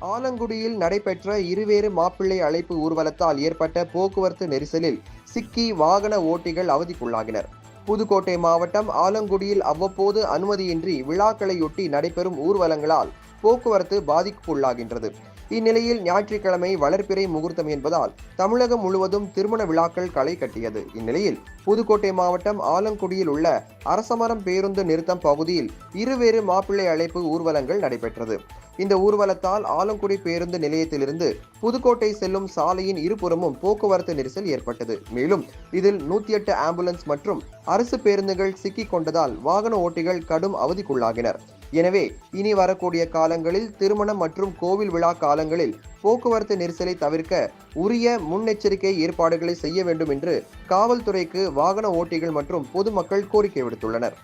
ஆலங்குடியில் நடைபெற்ற இருவேறு மாப்பிள்ளை அழைப்பு ஊர்வலத்தால் ஏற்பட்ட போக்குவரத்து நெரிசலில் சிக்கி வாகன ஓட்டிகள் அவதிக்குள்ளாகினர். புதுக்கோட்டை மாவட்டம் ஆலங்குடியில் அவ்வப்போது அனுமதியின்றி விழாக்களையொட்டி நடைபெறும் ஊர்வலங்களால் போக்குவரத்து பாதிப்புக்குள்ளாகின்றது. இந்நிலையில் ஞாயிற்றுக்கிழமை வளர்ப்பிறை முகூர்த்தம் என்பதால் தமிழகம் முழுவதும் திருமண விழாக்கள் களை கட்டியது. இந்நிலையில் புதுக்கோட்டை மாவட்டம் ஆலங்குடியில் உள்ள அரசமரம் பேருந்து நிறுத்தம் பகுதியில் இருவேறு மாப்பிள்ளை அழைப்பு ஊர்வலங்கள் நடைபெற்றது. இந்த ஊர்வலத்தால் ஆலங்குடி பேருந்து நிலையத்திலிருந்து புதுக்கோட்டை செல்லும் சாலையின் இருபுறமும் போக்குவரத்து நெரிசல் ஏற்பட்டது. மேலும் இதில் நூத்தி எட்டு ஆம்புலன்ஸ் மற்றும் அரசு பேருந்துகள் சிக்கிக் கொண்டதால் வாகன ஓட்டிகள் கடும் அவதிக்குள்ளாகினர். எனவே இனி வரக்கூடிய காலங்களில் திருமணம் மற்றும் கோவில் விழா காலங்களில் போக்குவரத்து நெரிசலை தவிர்க்க உரிய முன்னெச்சரிக்கை ஏற்பாடுகளை செய்ய வேண்டும் என்று காவல்துறைக்கு வாகன ஓட்டிகள் மற்றும் பொதுமக்கள் கோரிக்கை விடுத்துள்ளனர்.